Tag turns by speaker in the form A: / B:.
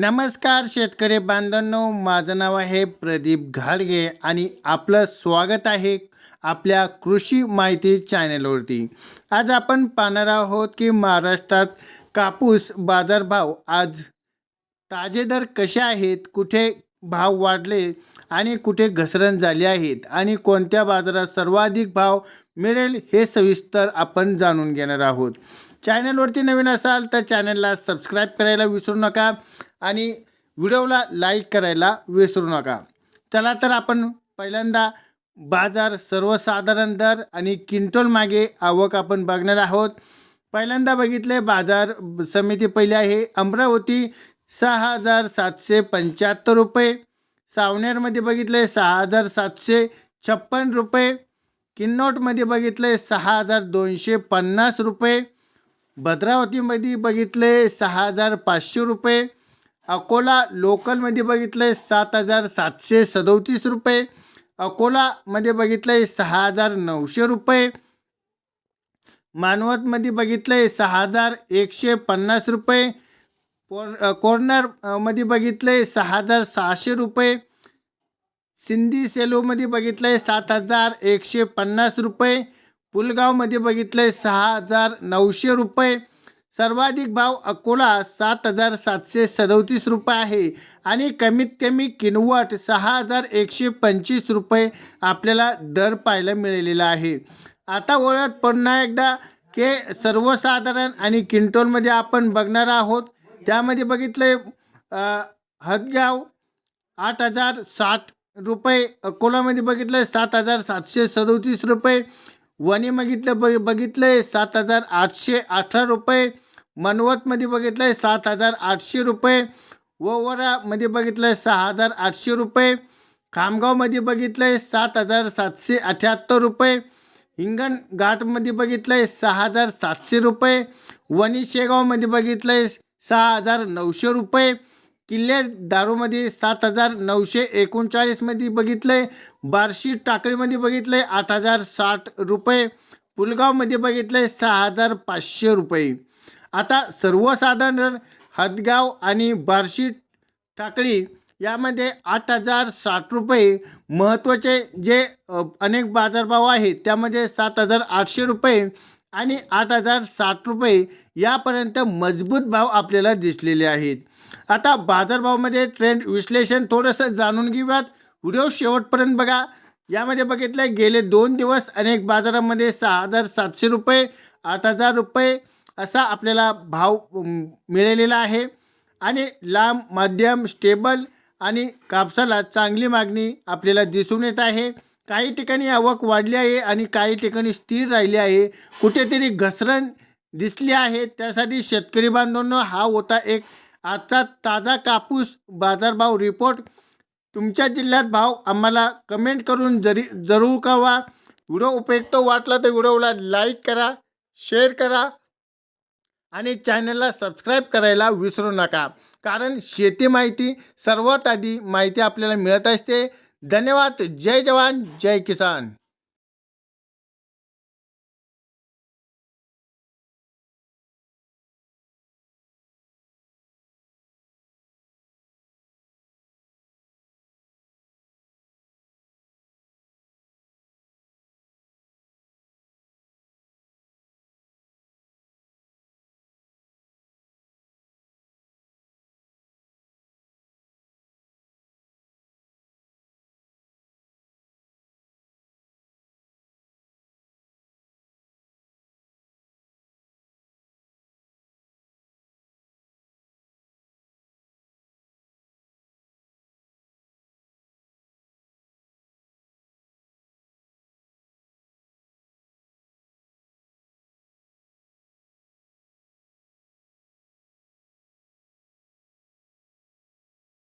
A: नमस्कार शेतकरी बांधवांनो माझं नाव आहे प्रदीप घाडगे आणि आपलं स्वागत आहे आपल्या कृषी माहिती चॅनलवरती. आज आपण पाहणार आहोत की महाराष्ट्रात कापूस बाजारभाव आज ताजे दर कसे आहेत कुठे भाव वाढले आणि कुठे घसरण झाली आहेत आणि कोणत्या बाजारात सर्वाधिक भाव मिळेल हे सविस्तर आपण जाणून घेणार आहोत. चॅनलवरती नवीन असाल तर चॅनलला सबस्क्राईब करायला विसरू नका. आणि व्हिडिओला लाईक करायला विसरू नका. चला तर आपण पहिल्यांदा बाजार सर्वसाधारण दर आणि क्विंटल मागे आवक आपण बघणार आहोत. पहिल्यांदा बघितले बाजार समिती पहिली आहे अमरावती सहा हजार सातशे पंच्याहत्तर रुपये. सावनेरमध्ये बघितले सहा हजार सातशे छप्पन रुपये. किन्नौटमध्ये बघितले सहा हजार दोनशे पन्नास रुपये. भद्रावतीमध्ये बघितले सहा हजार पाचशे रुपये. अकोला लोकलमध्ये बघितलं आहे सात हजार सातशे सदोतीस रुपये. अकोलामध्ये बघितलं आहे सहा हजार नऊशे रुपये. मानवतमध्ये बघितलं आहे सहा हजार एकशे पन्नास रुपये. कोर कॉर्नरमध्ये आहे सहा हजार सहाशे रुपये. सिंधी सेलोमध्ये बघितलं आहे सात हजार एकशे पन्नास रुपये. पुलगावमध्ये बघितलं आहे सहा हजार नऊशे रुपये. सर्वाधिक भाव अकोला सात हजार सातशे सदोतीस रुपये आहे. आणि कमीत कमी किनवट सहा हजार एकशे पंचवीस रुपये आपल्याला दर पाहायला मिळालेला आहे. आता ओळख पुन्हा एकदा के सर्वसाधारण आणि किंटोनमध्ये आपण बघणार आहोत. त्यामध्ये बघितले हदगाव आठ हजार साठ रुपये अकोलामध्ये बघितलं सात हजार सातशे सदोतीस रुपये वणी बघितलं बघ बघितलं आहे सात हजार आठशे अठरा रुपये. मनवतमध्ये बघितलं आहे सात हजार आठशे रुपये. ववरामध्ये बघितलं आहे सहा हजार आठशे रुपये. खामगावमध्ये बघितलं आहे सात हजार सातशे अठ्याहत्तर रुपये. हिंगण घाटमध्ये बघितलं आहे सहा हजार सातशे रुपये. वणी शेगावमध्ये बघितलं आहे सहा हजार नऊशे रुपये. किल्ले दारूमध्ये सात हजार नऊशे एकोणचाळीसमध्ये बघितलं आहे बार्शी टाकळीमध्ये बघितलं आहे आठ हजार साठ रुपये. पुलगावमध्ये बघितलं आहे सहा हजार पाचशे रुपये. आता सर्वसाधारण हदगाव आणि बार्शी टाकळी यामध्ये आठ हजार साठ रुपये महत्त्वाचे जे अनेक बाजारभाव आहेत त्यामध्ये सात हजार आठशे रुपये आणि आठ हजार साठ रुपये यापर्यंत मजबूत भाव आपल्याला दिसलेले आहेत. आता बाजारभावामध्ये ट्रेंड विश्लेषण थोडंसं जाणून घेऊयात. व्हिडिओ शेवटपर्यंत बघा. यामध्ये बघितलं गेले दोन दिवस अनेक बाजारामध्ये सहा हजार सातशे रुपये आठ हजार रुपये असा आपल्याला भाव मिळालेला आहे. आणि लांब मध्यम स्टेबल आणि कापसाला चांगली मागणी आपल्याला दिसून येत आहे. काही ठिकाणी आवक वाढली आहे आणि काही ठिकाणी स्थिर राहिली आहे. कुठेतरी घसरण दिसली आहे. त्यासाठी शेतकरी बांधवांनो हा होता एक आजचा ताजा कापूस बाजारभाव रिपोर्ट तुमच्या जिल्ह्यात भाव आम्हाला कमेंट करून जरी जरूर कळवा. व्हिडिओ उपयुक्त वाटला तर व्हिडिओला लाईक करा शेअर करा आणि चॅनलला सबस्क्राईब करायला विसरू नका. कारण शेती माहिती सर्वात आधी माहिती आपल्याला मिळत असते. धन्यवाद. जय जवान. जय किसान.